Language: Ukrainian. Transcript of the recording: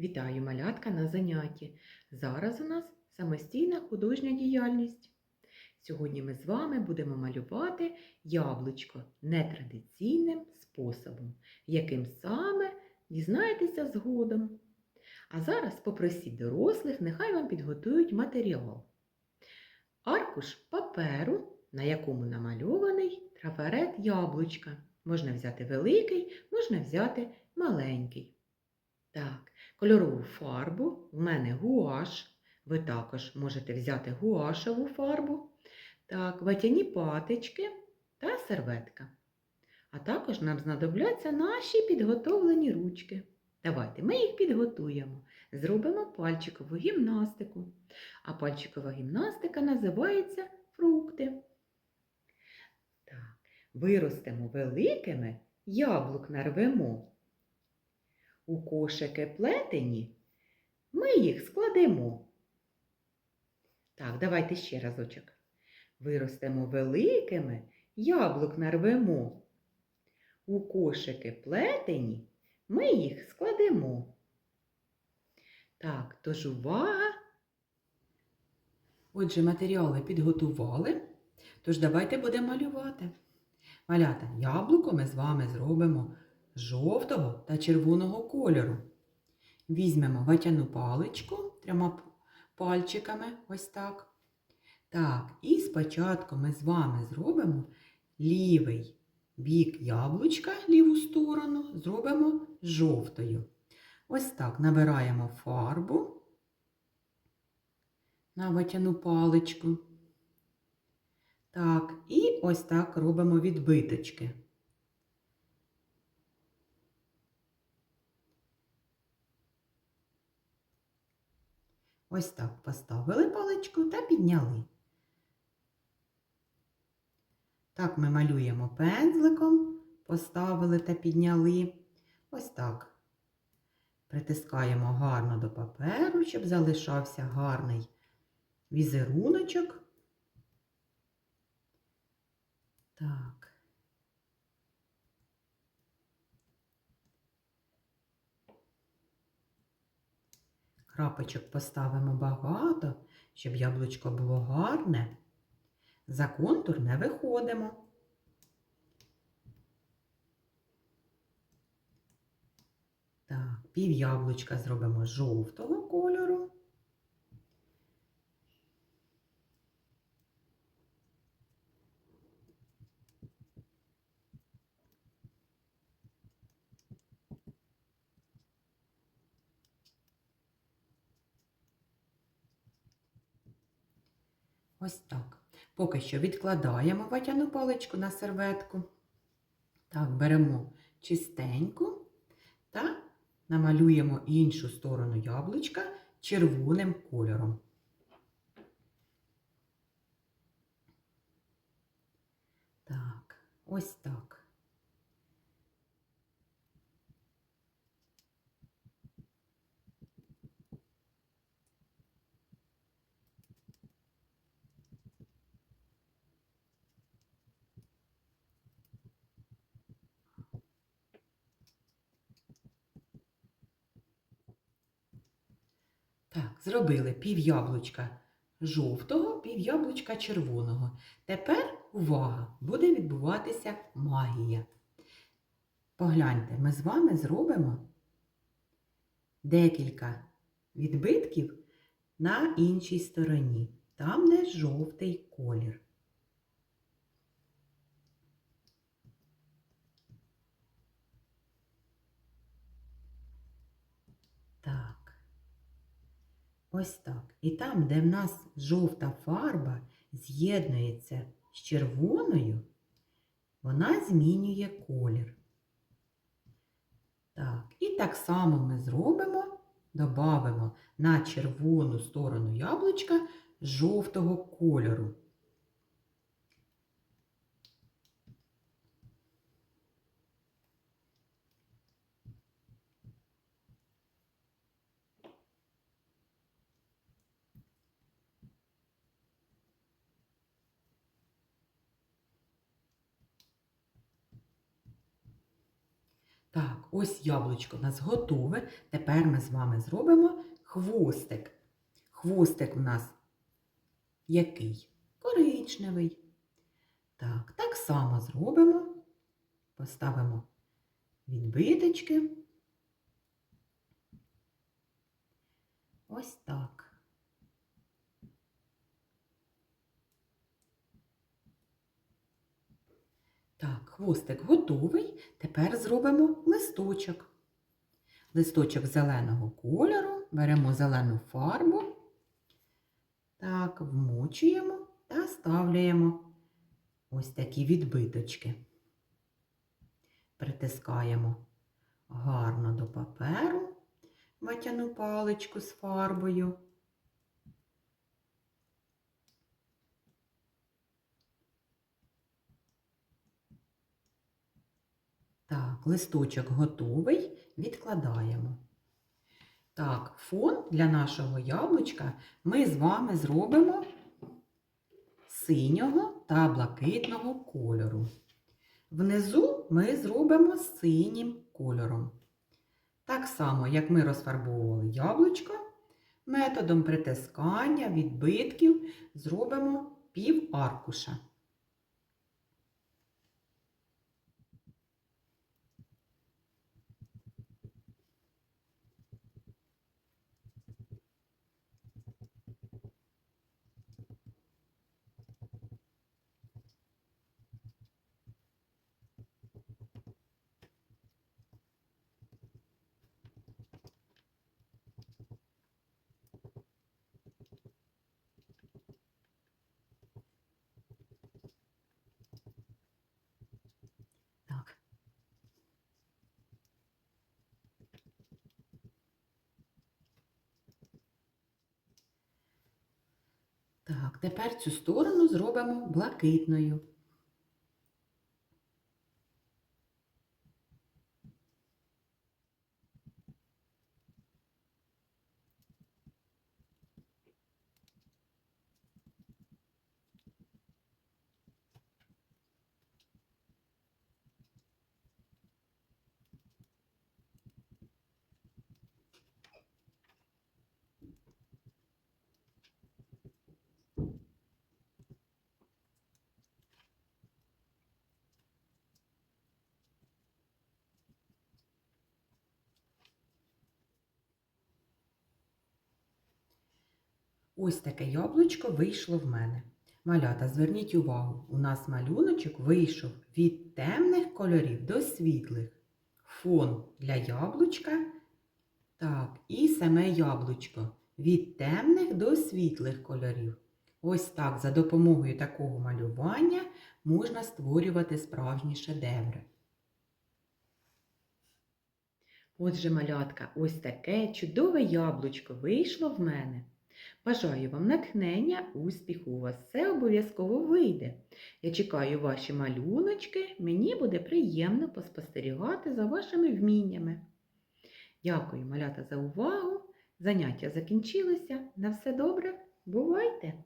Вітаю малятка на занятті. Зараз у нас самостійна художня діяльність. Сьогодні ми з вами будемо малювати яблучко нетрадиційним способом, яким саме дізнаєтеся згодом. А зараз попросіть дорослих, нехай вам підготують матеріал. Аркуш паперу, на якому намальований трафарет яблучка. Можна взяти великий, можна взяти маленький. Так, кольорову фарбу в мене гуаш. Ви також можете взяти гуашеву фарбу. Так, ватяні патички та серветка. А також нам знадобляться наші підготовлені ручки. Давайте ми їх підготуємо. Зробимо пальчикову гімнастику. А пальчикова гімнастика називається фрукти. Так, виростемо великими, яблук нарвемо. У кошики плетені ми їх складемо. Так, давайте ще разочок. Виростемо великими, яблук нарвемо. У кошики плетені ми їх складемо. Так, тож увага. Отже, матеріали підготували, тож давайте будемо малювати. Малята, яблуко ми з вами зробимо жовтого та червоного кольору. Візьмемо ватяну паличку трьома пальчиками, ось так. Так, і спочатку ми з вами зробимо лівий бік яблучка, ліву сторону, зробимо жовтою. Ось так набираємо фарбу на ватяну паличку. Так, і ось так робимо відбиточки. Ось так поставили паличку та підняли. Так ми малюємо пензликом, поставили та підняли. Ось так. Притискаємо гарно до паперу, щоб залишався гарний візеруночок. Так. Крапочок поставимо багато, щоб яблучко було гарне. За контур не виходимо. Так, пів яблучка зробимо жовтого кольору. Ось так. Поки що відкладаємо ватяну паличку на серветку. Так, беремо чистеньку та намалюємо іншу сторону яблучка червоним кольором. Так, ось так. Так, зробили пів яблучка жовтого, пів яблучка червоного. Тепер, увага, буде відбуватися магія. Погляньте, ми з вами зробимо декілька відбитків на іншій стороні, там, де жовтий колір. Так. Ось так. І там, де в нас жовта фарба з'єднується з червоною, вона змінює колір. Так, і так само ми зробимо, додамо на червону сторону яблучка жовтого кольору. Так, ось яблучко у нас готове. Тепер ми з вами зробимо хвостик. Хвостик у нас який? Коричневий. Так, так само зробимо. Поставимо відбиточки. Ось так. Так, хвостик готовий. Тепер зробимо листочок. Листочок зеленого кольору. Беремо зелену фарбу. Так, вмочуємо та ставляємо ось такі відбиточки. Притискаємо гарно до паперу ватяну паличку з фарбою. Так, листочок готовий, відкладаємо. Так, фон для нашого яблучка ми з вами зробимо синього та блакитного кольору. Внизу ми зробимо синім кольором. Так само, як ми розфарбовували яблучко, методом притискання, відбитків зробимо пів аркуша. Так. Так, тепер цю сторону зробимо блакитною. Ось таке яблучко вийшло в мене. Малята, зверніть увагу, у нас малюночок вийшов від темних кольорів до світлих. Фон для яблучка. Так, і саме яблучко від темних до світлих кольорів. Ось так, за допомогою такого малювання можна створювати справжні шедеври. Отже, малятка, ось таке чудове яблучко вийшло в мене. Бажаю вам натхнення, успіху, у вас все обов'язково вийде. Я чекаю ваші малюночки, мені буде приємно поспостерігати за вашими вміннями. Дякую, малята, за увагу. Заняття закінчилося. На все добре. Бувайте!